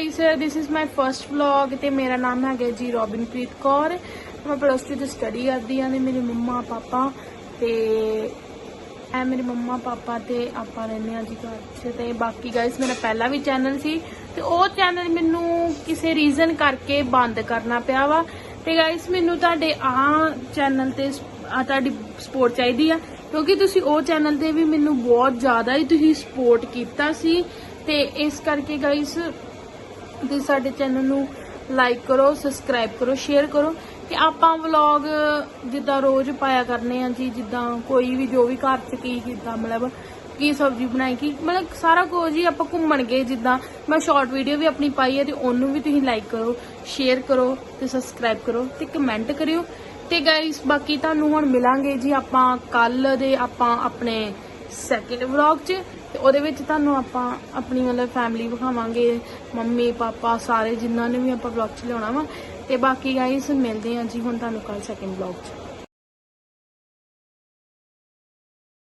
Guys this is my first vlog ਤੇ ਮੇਰਾ ਨਾਮ ਹੈਗਾ ਜੀ ਰੋਬਿਨਪ੍ਰੀਤ ਕੌਰ। ਮੈਂ ਪਲੱਸ 2 ਦੀ ਸਟੱਡੀ ਕਰਦੀ ਹਾਂ ਤੇ ਮੇਰੇ ਮੰਮਾ, ਪਾਪਾ ਤੇ ਐ ਮੇਰੇ ਮੰਮਾ, ਪਾਪਾ ਤੇ ਆਪਾਂ ਰਹਿੰਦੇ ਹਾਂ ਜੀ ਘਰ 'ਚ। ਤੇ ਬਾਕੀ ਗਾਈਸ ਮੇਰਾ ਪਹਿਲਾ ਵੀ ਚੈਨਲ ਸੀ ਤੇ ਉਹ ਚੈਨਲ ਮੈਨੂੰ ਕਿਸੇ ਰੀਜ਼ਨ ਕਰਕੇ ਬੰਦ ਕਰਨਾ ਪਿਆ ਵਾ। ਤੇ ਗਾਈਸ ਮੈਨੂੰ ਤੁਹਾਡੇ ਆ ਚੈਨਲ ਤੇ ਤੁਹਾਡੀ ਸਪੋਰਟ ਚਾਹੀਦੀ ਆ, ਕਿਉਂਕਿ ਤੁਸੀਂ ਉਹ ਚੈਨਲ ਤੇ ਵੀ ਮੈਨੂੰ ਬਹੁਤ ਜ਼ਿਆਦਾ ਹੀ ਤੁਸੀਂ ਸਪੋਰਟ ਕੀਤਾ ਸੀ। ਤੇ ਇਸ ਕਰਕੇ ਗਾਈਸ ਤੁਸੀਂ ਸਾਡੇ ਚੈਨਲ ਨੂੰ ਲਾਈਕ ਕਰੋ ਸਬਸਕ੍ਰਾਈਬ ਕਰੋ ਸ਼ੇਅਰ ਕਰੋ ਤੇ ਆਪਾਂ ਵਲੌਗ ਜਿੱਦਾਂ ਰੋਜ਼ ਪਾਇਆ ਕਰਨੇ ਆ ਜੀ, ਜਿੱਦਾਂ ਕੋਈ ਵੀ, ਜੋ ਵੀ ਘਰ 'ਚ ਕੀ ਕੀਤਾ, ਮਤਲਬ ਕੀ ਸਬਜ਼ੀ ਬਣਾਈ, ਕੀ ਮਤਲਬ ਸਾਰਾ ਕੁਝ ਹੀ ਆਪਾਂ ਘੁੰਮਣ ਗਏ ਜਿੱਦਾਂ। ਮੈਂ ਸ਼ਾਰਟ ਵੀਡੀਓ ਵੀ ਆਪਣੀ ਪਾਈ ਹੈ ਤੇ ਉਹਨੂੰ ਵੀ ਤੁਸੀਂ ਲਾਈਕ ਕਰੋ ਸ਼ੇਅਰ ਕਰੋ ਤੇ ਸਬਸਕ੍ਰਾਈਬ ਕਰੋ ਤੇ ਕਮੈਂਟ ਕਰਿਓ। ਤੇ ਗਾਇਸ ਬਾਕੀ ਤੁਹਾਨੂੰ ਹੁਣ ਮਿਲਾਂਗੇ ਜੀ ਆਪਾਂ ਕੱਲ ਦੇ ਆਪਾਂ ਆਪਣੇ ਸੈਕਿੰਡ ਵਲੌਗ 'ਚ। ਤੇ ਉਹਦੇ ਵਿੱਚ ਤੁਹਾਨੂੰ ਆਪਾਂ ਆਪਣੀ ਮਤਲਬ ਫੈਮਿਲੀ ਵਿਖਾਵਾਂਗੇ, ਮੰਮੀ, ਪਾਪਾ, ਸਾਰੇ ਜਿਨ੍ਹਾਂ ਨੇ ਵੀ ਆਪਾਂ ਵਲੌਗ 'ਚ ਲਿਆਉਣਾ ਵਾ। ਤੇ ਬਾਕੀ ਗਾਇਸ ਮਿਲਦੇ ਹਾਂ ਜੀ ਹੁਣ ਤੁਹਾਨੂੰ ਕੱਲ ਸੈਕਿੰਡ ਵਲੌਗ 'ਚ।